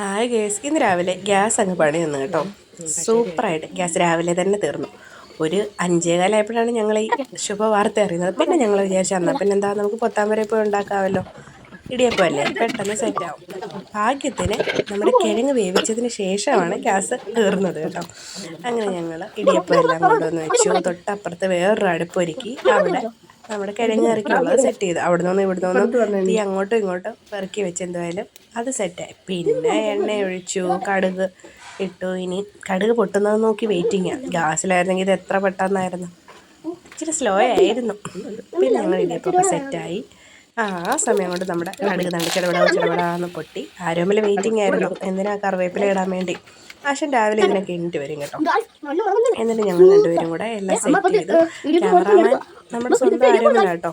Hi gas ഇന്ന് രാവിലെ gas അങ്ങ് പണി തന്നു കേട്ടോ സൂപ്പറായിട്ട് ഗ്യാസ് രാവിലെ തന്നെ തീർന്നു. ഒരു അഞ്ചേകാലായപ്പോഴാണ് ഞങ്ങൾ ഈ ശുഭവാർത്ത അറിയുന്നത്. പിന്നെ ഞങ്ങൾ വിചാരിച്ചു എന്നാൽ പിന്നെ എന്താ നമുക്ക് പൊത്താൻ വരെ പോയി ഉണ്ടാക്കാമല്ലോ. ഇടിയപ്പം അല്ലേ? പെട്ടെന്ന് സെറ്റാവും ഭാഗ്യത്തിന് നമ്മുടെ കിഴങ്ങ് വേവിച്ചതിന് ശേഷമാണ് ഗ്യാസ് തീർന്നത് കേട്ടോ. അങ്ങനെ ഞങ്ങൾ ഇടിയപ്പം എല്ലാം കൊണ്ടുവന്ന് വെച്ചു. തൊട്ടപ്പുറത്ത് വേറൊരു അടുപ്പൊരുക്കി അവിടെ നമ്മുടെ കിഴങ്ങ് ഇറക്കിയുള്ളത് സെറ്റ് ചെയ്തു. അവിടെ നിന്ന് ഇവിടെ നിന്ന് തീ അങ്ങോട്ടും ഇങ്ങോട്ടും പെറുക്കി വെച്ച് എന്തായാലും അത് സെറ്റായി പിന്നെ എണ്ണ ഒഴിച്ചു കടുക് ഇട്ടു. ഇനി കടുക് പൊട്ടുന്നത് നോക്കി വെയിറ്റിങ്ങാണ് ഗ്യാസിലായിരുന്നെങ്കിൽ ഇത് എത്ര പെട്ടെന്നായിരുന്നു. ഇച്ചിരി സ്ലോ ആയിരുന്നു. പിന്നെ ഞങ്ങൾ ഇടിയപ്പം സെറ്റായി ആ ആ സമയം കൊണ്ട് നമ്മുടെ കടുക് തണ്ട് ചിലവിടാ ചിലവിടാന്ന് പൊട്ടി. ആരോമിൽ വെയിറ്റിംഗ് ആയിരുന്നു. എന്തിനാ കറിവേപ്പില ഇടാൻ വേണ്ടി? ആശൻ രാവിലെ ഇതിനൊക്കെ എണ്ണിട്ട് വരും കേട്ടോ. എന്നിട്ട് ഞങ്ങൾ രണ്ടുപേരും കൂടെ എല്ലാം സെറ്റ് ചെയ്തു. ക്യാമറാമാൻ നമ്മുടെ സ്വന്തം ആരോഗ്യം കേട്ടോ.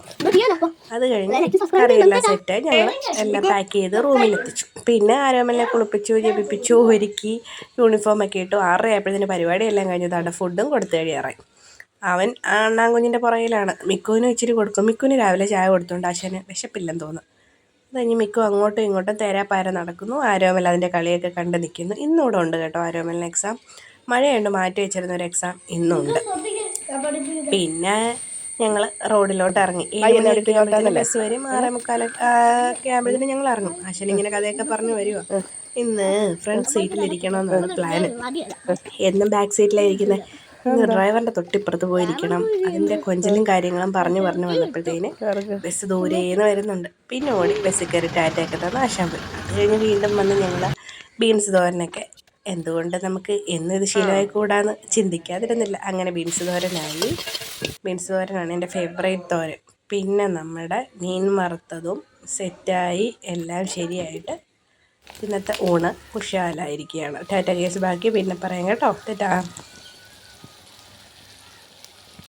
അത് കഴിഞ്ഞ് കറിയെല്ലാം സെറ്റായി ഞങ്ങൾ എല്ലാം പാക്ക് ചെയ്ത് റൂമിൽ എത്തിച്ചു. പിന്നെ ആരോമലിനെ കുളിപ്പിച്ചു ജപിപ്പിച്ചു ഒരുക്കി യൂണിഫോമൊക്കെ ഇട്ടു. ആറരയായപ്പോഴത്തേന് പരിപാടിയെല്ലാം പരിപാടിയെല്ലാം കഴിഞ്ഞതാണ് ഫുഡും കൊടുത്തു കഴിയാറായി. അവൻ അണ്ണാങ്കുഞ്ഞിന്റെ പുറകിലാണ്. മിക്കുവിനും ഇച്ചിരി കൊടുക്കും. മിക്കുവിന് രാവിലെ ചായ കൊടുത്തുകൊണ്ട് അച്ഛന് വിശപ്പില്ലെന്ന് തോന്നുന്നു. കഴിഞ്ഞ് മിക്കു അങ്ങോട്ടും ഇങ്ങോട്ടും തേരാപ്പാര നടക്കുന്നു. ആരോമൽ അതിന്റെ കളിയൊക്കെ കണ്ട് നിൽക്കുന്നു ഇന്നിവിടെ ഉണ്ട് കേട്ടോ ആരോമലിന് എക്സാം മഴയുണ്ട് മാറ്റി വെച്ചിരുന്ന ഒരു എക്സാം ഇന്നുണ്ട്. പിന്നെ ഞങ്ങൾ റോഡിലോട്ട് ഇറങ്ങി ബസ് വരും. ആറേ മുക്കാലൊക്കെ ആകുമ്പോഴത്തേനും ഞങ്ങൾ ഇറങ്ങും. അശ്വൻ ഇങ്ങനെ കഥയൊക്കെ പറഞ്ഞു വരുമോ ഇന്ന് ഫ്രണ്ട് സീറ്റിലിരിക്കണമെന്നാണ് പ്ലാന്. എന്നും ബാക്ക് സീറ്റിലായിരിക്കുന്നത് ഡ്രൈവറിന്റെ തൊട്ടിപ്പുറത്ത് പോയിരിക്കണം. അതിന്റെ കൊഞ്ചലും കാര്യങ്ങളും പറഞ്ഞു പറഞ്ഞു വന്നപ്പോഴത്തേന് ബസ് ദൂരേന്ന് വരുന്നുണ്ട്. പിന്നെ ഓടി ബസ്സിൽ കയറി ടാറ്റയൊക്കെ തന്നെ ആശാൻ പോയി. അത് കഴിഞ്ഞ് വീണ്ടും വന്ന് ഞങ്ങൾ ബീൻസ് തോരനൊക്കെ. എന്തുകൊണ്ട് നമുക്ക് എന്നും ഇത് ശീലമായി കൂടാന്ന് ചിന്തിക്കാതിരുന്നില്ല. അങ്ങനെ ബീൻസ് തോരനായി. ബീൻസ് തോരനാണ് എന്റെ ഫേവറേറ്റ് തോരൻ. പിന്നെ നമ്മുടെ മീൻ വറുത്തതും സെറ്റായി എല്ലാം ശരിയായിട്ട് ഇന്നത്തെ ഊണ് ഉഷാലായിരിക്കുകയാണ് ടാറ്റ കേസ് ബാക്കി. പിന്നെ പറയാം കേട്ടോ. ടാറ്റാ.